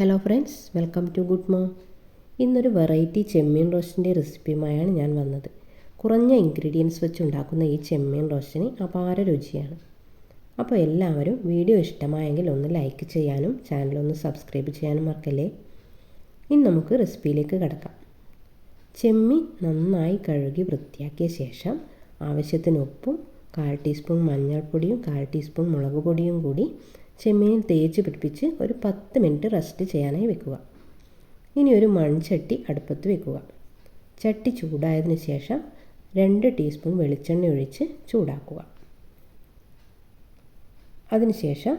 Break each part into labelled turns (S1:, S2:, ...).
S1: Hello friends welcome to good mom ഇന്നൊരു variety ചെമ്മീൻ റോസ്റ്റിന്റെ റെസിപ്പിയുമായാണ് ഞാൻ വന്നത്. കുറഞ്ഞ ഇൻഗ്രീഡിയൻസ് വെച്ച് ഉണ്ടാക്കുന്ന ഈ ചെമ്മീൻ റോസ്റ്റിന് അപാര രുചിയാണ്. അപ്പോൾ എല്ലാവരും വീഡിയോ ഇഷ്ടമായെങ്കിൽ ഒന്ന് ലൈക്ക് ചെയ്യാനും ചാനൽ ഒന്ന് സബ്സ്ക്രൈബ് ചെയ്യാനും മറക്കല്ലേ? ഇനി നമുക്ക് റെസിപ്പിയിലേക്ക് കിടക്കാം. ചെമ്മീൻ നന്നായി കഴുകി വൃത്തിയാക്കിയ ശേഷം ആവശ്യത്തിന് ഉപ്പും കാൽ ടീസ്പൂൺ മഞ്ഞൾപ്പൊടിയും കാൽ ടീസ്പൂൺ മുളക് പൊടിയും കൂടി ചെമ്മീനിൽ തേച്ച് പിടിപ്പിച്ച് ഒരു പത്ത് മിനിറ്റ് റെസ്റ്റ് ചെയ്യാനായി വെക്കുക. ഇനി ഒരു മൺചട്ടി അടുപ്പത്ത് വെക്കുക. ചട്ടി ചൂടായതിനു ശേഷം രണ്ട് ടീസ്പൂൺ വെളിച്ചെണ്ണ ഒഴിച്ച് ചൂടാക്കുക. അതിനുശേഷം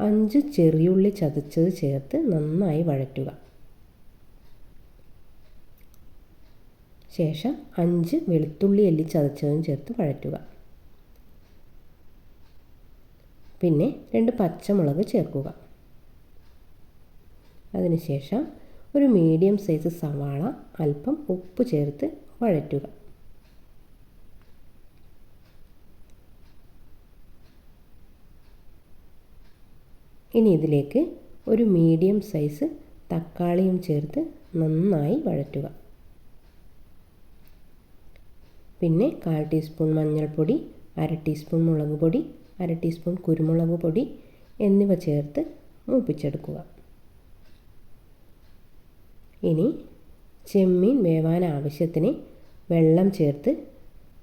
S1: അഞ്ച് ചെറിയുള്ളി ചതച്ചത് ചേർത്ത് നന്നായി വഴറ്റുക. ശേഷം അഞ്ച് വെളുത്തുള്ളി എല്ലി ചതച്ചതും ചേർത്ത് വഴറ്റുക. പിന്നെ രണ്ട് പച്ചമുളക് ചേർക്കുക. അതിനുശേഷം ഒരു മീഡിയം സൈസ് സവാള അല്പം ഉപ്പ് ചേർത്ത് വഴറ്റുക. ഇനി ഇതിലേക്ക് ഒരു മീഡിയം സൈസ് തക്കാളിയും ചേർത്ത് നന്നായി വഴറ്റുക. പിന്നെ കാൽ ടീസ്പൂൺ മഞ്ഞൾപ്പൊടി അര ടീസ്പൂൺ മുളക് പൊടി അര ടീസ്പൂൺ കുരുമുളക് പൊടി എന്നിവ ചേർത്ത് മൂപ്പിച്ചെടുക്കുക. ഇനി ചെമ്മീൻ വേവാൻ ആവശ്യത്തിന് വെള്ളം ചേർത്ത്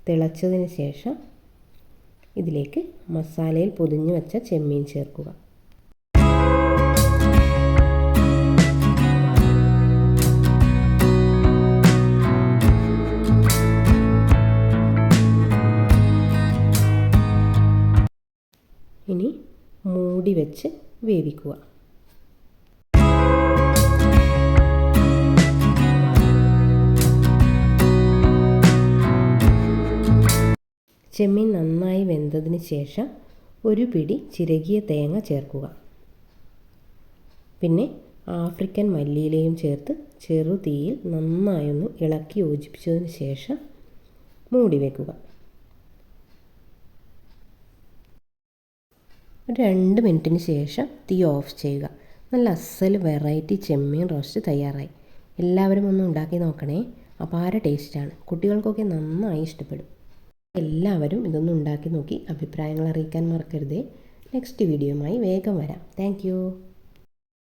S1: തിളച്ചതിന് ശേഷം ഇതിലേക്ക് മസാലയിൽ പൊതിഞ്ഞു വെച്ച ചെമ്മീൻ ചേർക്കുക. ഇനി മൂടി വെച്ച് വേവിക്കുക. ചെമ്മീൻ നന്നായി വെന്തതിന് ശേഷം ഒരു പിടി ചിരകിയ തേങ്ങ ചേർക്കുക. പിന്നെ ആഫ്രിക്കൻ മല്ലിയിലയും ചേർത്ത് ചെറുതീയിൽ നന്നായൊന്ന് ഇളക്കി യോജിപ്പിച്ചതിന് ശേഷം മൂടി വയ്ക്കുക ഒരു രണ്ട് മിനിറ്റിന് ശേഷം തീ ഓഫ് ചെയ്യുക. നല്ല അസൽ വെറൈറ്റി ചെമ്മീൻ റോസ്റ്റ് തയ്യാറായി. എല്ലാവരും ഒന്ന് ഉണ്ടാക്കി നോക്കണേ. അപാര ടേസ്റ്റാണ്. കുട്ടികൾക്കൊക്കെ നന്നായി ഇഷ്ടപ്പെടും. എല്ലാവരും ഇതൊന്ന് ഉണ്ടാക്കി നോക്കി അഭിപ്രായങ്ങൾ അറിയിക്കാൻ മറക്കരുതേ. നെക്സ്റ്റ് വീഡിയോയുമായി വേഗം വരാം. താങ്ക്